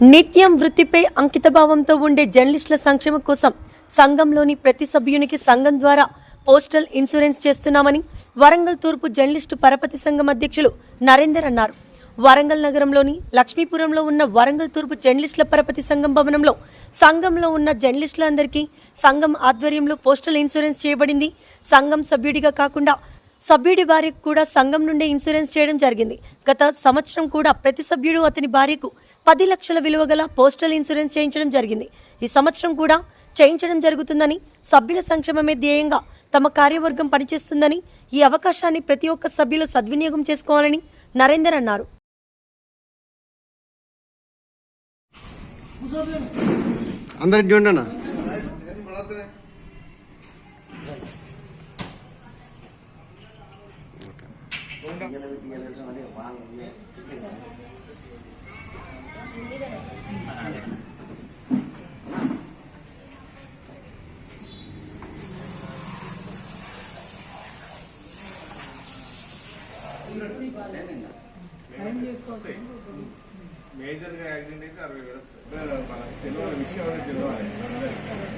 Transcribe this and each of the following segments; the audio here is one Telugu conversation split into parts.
నిత్యం వృత్తిపై అంకితభావంతో ఉండే జర్నలిస్టుల సంక్షేమం కోసం సంఘంలోని ప్రతి సభ్యునికి సంఘం ద్వారా పోస్టల్ ఇన్సూరెన్స్ చేస్తున్నామని వరంగల్ తూర్పు జర్నలిస్టు పరపతి సంఘం అధ్యక్షులు నరేందర్ అన్నారు. వరంగల్ నగరంలోని లక్ష్మీపురంలో ఉన్న వరంగల్ తూర్పు జర్నలిస్టుల పరపతి సంఘం భవనంలో సంఘంలో ఉన్న జర్నలిస్టులందరికీ సంఘం ఆధ్వర్యంలో పోస్టల్ ఇన్సూరెన్స్ చేయబడింది. సంఘం సభ్యుడిగా కాకుండా సభ్యుడి భార్యకు కూడా సంఘం నుండి ఇన్సూరెన్స్ చేయడం జరిగింది. గత సంవత్సరం కూడా ప్రతి సభ్యుడు అతని భార్యకు పది లక్షల విలువ గల పోస్టల్ ఇన్సూరెన్స్ చేయించడం జరిగింది. ఈ సంవత్సరం కూడా చేయించడం జరుగుతుందని సభ్యుల సంక్షేమమే ధ్యేయంగా తమ కార్యవర్గం పనిచేస్తుందని ఈ అవకాశాన్ని ప్రతి ఒక్క సభ్యులు సద్వినియోగం చేసుకోవాలని నరేందర్ అన్నారు. అందరికి చూడండి అన్న మేజర్గా యాక్సిడెంట్ అయితే అరవై వేలు తెలియని విషయం అనేది తెలియాలి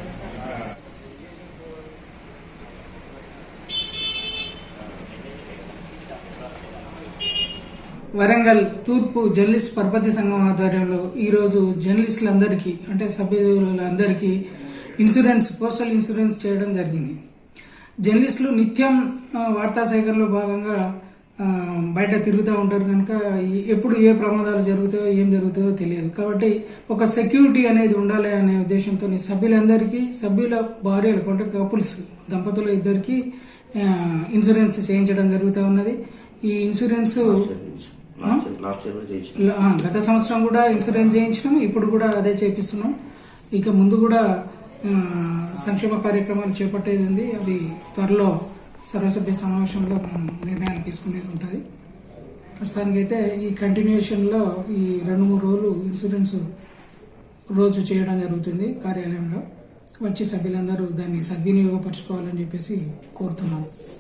వరంగల్ తూర్పు జర్నలిస్ట్ పరపతి సంఘం ఆధ్వర్యంలో ఈరోజు జర్నలిస్టులందరికీ అంటే సభ్యులందరికీ ఇన్సూరెన్స్ పోస్టల్ ఇన్సూరెన్స్ చేయడం జరిగింది. జర్నలిస్టులు నిత్యం వార్తా సేకరణలో భాగంగా బయట తిరుగుతూ ఉంటారు కనుక ఎప్పుడు ఏ ప్రమాదాలు జరుగుతాయో ఏం జరుగుతాయో తెలియదు. కాబట్టి ఒక సెక్యూరిటీ అనేది ఉండాలి అనే ఉద్దేశంతో సభ్యులందరికీ సభ్యుల భార్యలు అంటే కపుల్స్ దంపతుల ఇద్దరికి ఇన్సూరెన్స్ చేయించడం జరుగుతూ ఉన్నది. ఈ ఇన్సూరెన్స్. గత సంవత్సరం కూడా ఇన్సూరెన్స్ చేయించినాం ఇప్పుడు కూడా అదే చేపిస్తున్నాం. ఇక ముందు కూడా సంక్షేమ కార్యక్రమాలు చేపట్టేది ఉంది. అది త్వరలో సర్వసభ్య సమావేశంలో మనం నిర్ణయాలు తీసుకునేది ఉంటుంది. ప్రస్తుతానికైతే ఈ కంటిన్యూషన్లో ఈ రెండు మూడు రోజులు ఇన్సూరెన్స్ రోజు చేయడం జరుగుతుంది కార్యాలయంలో. వచ్చే సభ్యులందరూ దాన్ని సద్వినియోగపరచుకోవాలని చెప్పేసి కోరుతున్నాం.